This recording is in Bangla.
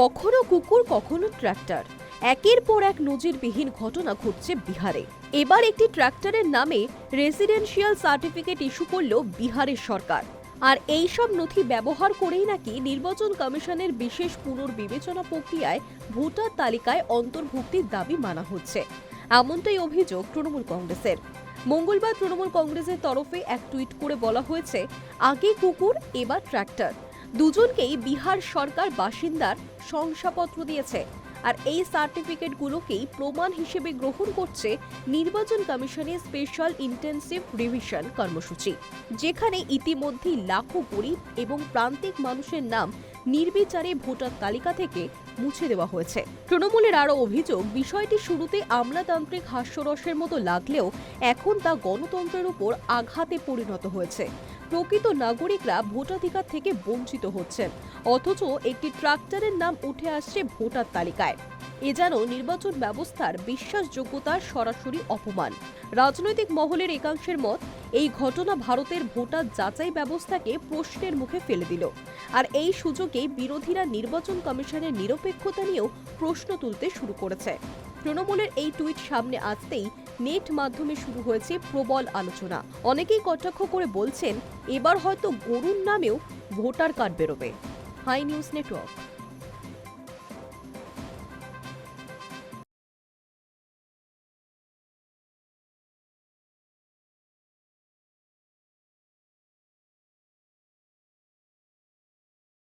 কখনো কুকুর, কখনো ট্র্যাক্টর একের পর এক নজিরবিহীন ঘটনা ঘটছে বিহারে। এবার একটি ট্র্যাক্টরের নামে রেসিডেন্সিয়াল সার্টিফিকেট ইস্যু করল বিহারের সরকার। আর এই সব নথি ব্যবহার করেই নাকি নির্বাচন কমিশনের বিশেষ পুনর্বিবেচনা প্রক্রিয়ায় ভোটার তালিকায় অন্তর্ভুক্তির দাবি মানা হচ্ছে। এমনটাই অভিযোগ তৃণমূল কংগ্রেসের। মঙ্গলবার তৃণমূল কংগ্রেসের তরফে এক টুইট করে বলা হয়েছে, আগে কুকুর, এবার ট্র্যাক্টর দুজনকেই বিহার সরকার বাসিন্দার শংসাপত্র দিয়েছে আর এই সার্টিফিকেটগুলোকেই প্রমাণ হিসেবে গ্রহণ করছে নির্বাচন কমিশনের স্পেশাল ইন্টেন্সিভ রিভিশন কর্মসূচি, যেখানে ইতিমধ্যেই লাখো গরিব এবং প্রান্তিক মানুষের নাম নির্বিচারে ভোটার তালিকা থেকে মুছে দেওয়া হয়েছে। তৃণমূলের আরও অভিযোগ, বিষয়টি শুরুতে আমলাতান্ত্রিক হাস্যরসের মতো লাগলেও এখন তা গণতন্ত্রের উপর আঘাতে পরিণত হয়েছে। প্রকৃত নাগরিকরা ভোটাধিকার থেকে বঞ্চিত হচ্ছেন অথচ একটি ট্রাক্টরের নাম উঠে আসছে ভোটার তালিকায়। এ যেন নির্বাচন ব্যবস্থার বিশ্বাসযোগ্যতার সরাসরি অপমান। রাজনৈতিক মহলের একাংশের মত, এই ঘটনা ভারতের ভোটার যাচাই ব্যবস্থাকে প্রশ্নের মুখে ফেলে দিল। আর এই সুযোগে বিরোধীরা নির্বাচন কমিশনের নিরপেক্ষতা নিয়েও প্রশ্ন তুলতে শুরু করেছে। তৃণমূলের এই টুইট সামনে আসতেই নেট মাধ্যমে শুরু হয়েছে প্রবল আলোচনা। অনেকেই কটাক্ষ করে বলছেন, এবার হয়তো গরুর নামেও ভোটার কার্ড বেরোবে। High news network.